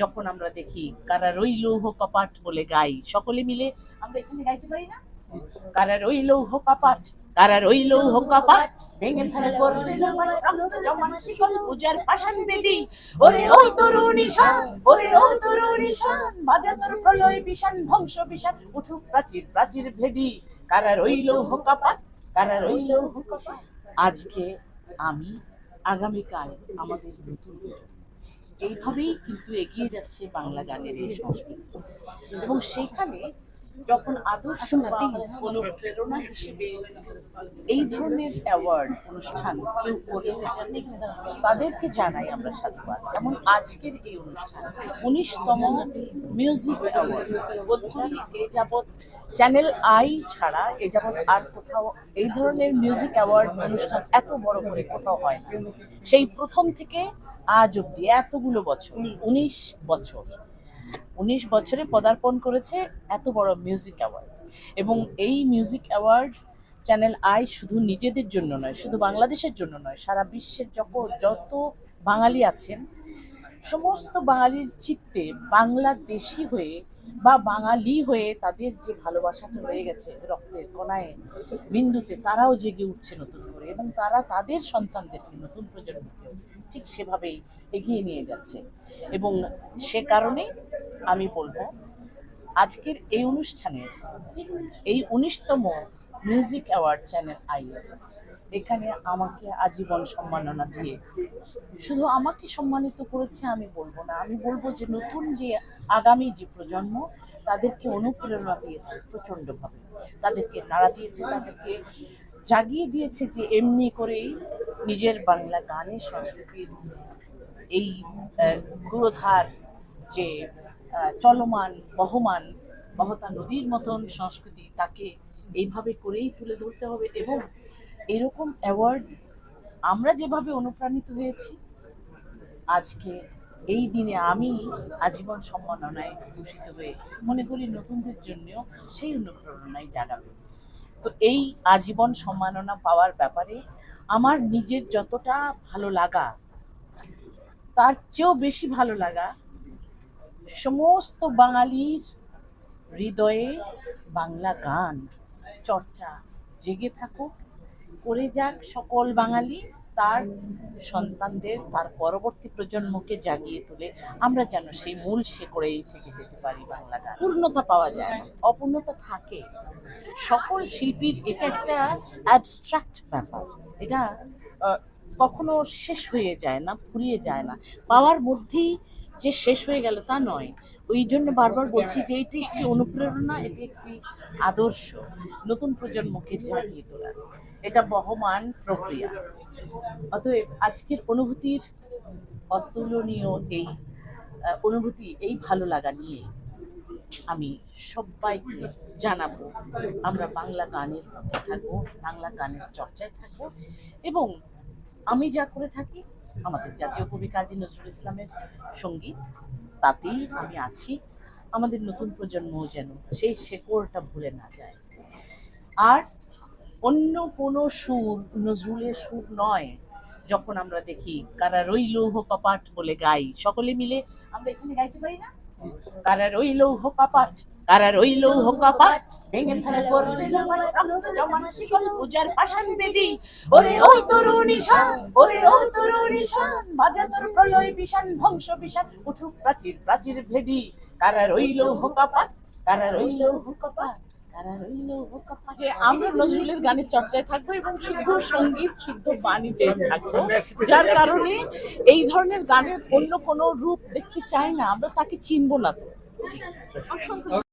যখন আমরা দেখি, কারা রইল কপাট বলে গাই, সকলে মিলে আমরা এখানে গাইতে পারি না কারা রইল হো কপাট কারা রইল ধ্বংস প্রাচীর প্রাচীর ভেদি কারা কারা আজকে আমি, আগামীকাল আমাদের নতুন। এইভাবেই কিন্তু এগিয়ে যাচ্ছে বাংলা গানের এই সংস্কৃতি। এবং সেখানে যখন আদর্শ অনুপ্রেরণা হিসেবে এই ধরনের অ্যাওয়ার্ড অনুষ্ঠান কেউ করে থাকেন তাদেরকে জানাই আমরা সাধুবাদ। যেমন আজকের এই অনুষ্ঠান উনিশতম মিউজিক অ্যাওয়ার্ড বোধহয় এ যাবৎ চ্যানেল আই ছাড়া এ যাবৎ আর কোথাও এই ধরনের মিউজিক অ্যাওয়ার্ড অনুষ্ঠান এত বড় করে কোথাও হয় না। সেই প্রথম থেকে আজ অব্দি এতগুলো বছর উনিশ বছর। উনিশ বছরে। পদার্পণ করেছে এত বড় মিউজিক অ্যাওয়ার্ড এবং এই মিউজিক অ্যাওয়ার্ড চ্যানেল আই শুধু নিজেদের জন্য নয় শুধু বাংলাদেশের জন্য নয় সারা বিশ্বের যত যত বাঙালি আছেন সমস্ত বাঙালির চিত্তে বাংলাদেশি হয়ে বা বাঙালি হয়ে তাদের যে ভালোবাসাটা রয়ে গেছে রক্তের কণায় বিন্দুতে তারাও জেগে উঠছে নতুন করে এবং তারা তাদের সন্তানদেরকে নতুন প্রজন্মকেও ঠিক সেভাবেই এগিয়ে নিয়ে যাচ্ছে। এবং সে কারণে আমি বলব, আজকের এই অনুষ্ঠানের এই উনিশতম মিউজিক অ্যাওয়ার্ড চ্যানেল আই এখানে আমাকে আজীবন সম্মাননা দিয়ে, শুধু আমাকে সম্মানিত করেছে আমি বলব না, আমি বলব যে নতুন যে আগামী যে প্রজন্ম, তাদেরকে অনুপ্রেরণা দিয়েছে প্রচণ্ডভাবে। তাদেরকে নাড়া দিয়েছে, তাদেরকে জাগিয়ে দিয়েছে যে এমনি করেই নিজের বাংলা গানের সংস্কৃতির এই গুরুধার যে চলমান, বহমান, বহতা নদীর মতন সংস্কৃতি তাকে এইভাবে করেই তুলে ধরতে হবে এবং এরকম অ্যাওয়ার্ড আমরা যেভাবে অনুপ্রাণিত হয়েছি, আজকে এই দিনে আমি আজীবন সম্মাননায় ভূষিত হয়ে মনে করি নতুনদের জন্যও সেই অনুপ্রেরণায় জাগাবে। তো এই আজীবন সম্মাননা পাওয়ার ব্যাপারে আমার নিজের যতটা ভালো লাগা, তার চেয়েও বেশি ভালো লাগা সমস্ত বাঙালির হৃদয়ে বাংলা গান, চর্চা, জেগে থাকুক, করে যাক সকল বাঙালি। তার সন্তানদের তার পরবর্তী প্রজন্মকে জাগিয়ে তুলে আমরা যেন সেই মূল শেকড়েই থেকে যেতে পারি বাংলা গান। পূর্ণতা পাওয়া যায় অপূর্ণতা থাকে। সকল শিল্পীর এটা একটা অ্যাবস্ট্রাক্ট ব্যাপার। এটা কখনো শেষ হয়ে যায় না, ফুরিয়ে যায় না। পাওয়ার মধ্যেই যে শেষ হয়ে গেল তা নয়। ওই জন্য বারবার বলছি যে এটি একটি অনুপ্রেরণা, এটি একটি আদর্শ নতুন প্রজন্মকে জাগিয়ে তোলার। এটা বহমান প্রক্রিয়া। অতএব আজকের অনুভূতির অতুলনীয় এই অনুভূতি, এই ভালো লাগা নিয়ে আমি সবাইকে জানাব, আমরা বাংলা গানের মধ্যে থাকব, বাংলা গানের চর্চায় থাকব এবং আমি যা করে থাকি, আমাদের জাতীয় কবি কাজী নজরুল ইসলামের সংগীত, তাতেই আমি আছি। আমাদের নতুন প্রজন্মও যেন সেই শেকড়টা ভুলে না যায়। আর অন্য কোনো সুর নজরুলের সুর নয়, যখন আমরা দেখি, কারা রইল হো কপাট বলে গাই, সকলে মিলে আমরা এখানে গাইতে পারি না? কারা রইল হো কপাট কারা রইল হো কপাট, ভেঙে ফেলে করবে পূজার পাষাণ বেদি। ওরে ও তরুণী ওরে ও তরুণী বাজা তোর প্রলয় বিশান ধ্বংস বিশান উঠুক প্রাচীর প্রাচীর ভেদি। কারা রইল হো কপাট কারা রইল হো যে আমরা নজরুলের গানের চর্চায় থাকব এবং শুদ্ধ সংগীত, শুদ্ধ বাণীতে থাকব। যার কারণে এই ধরনের গানের অন্য কোনো রূপ দেখতে চাই না। আমরা তাকে চিনবো না তো।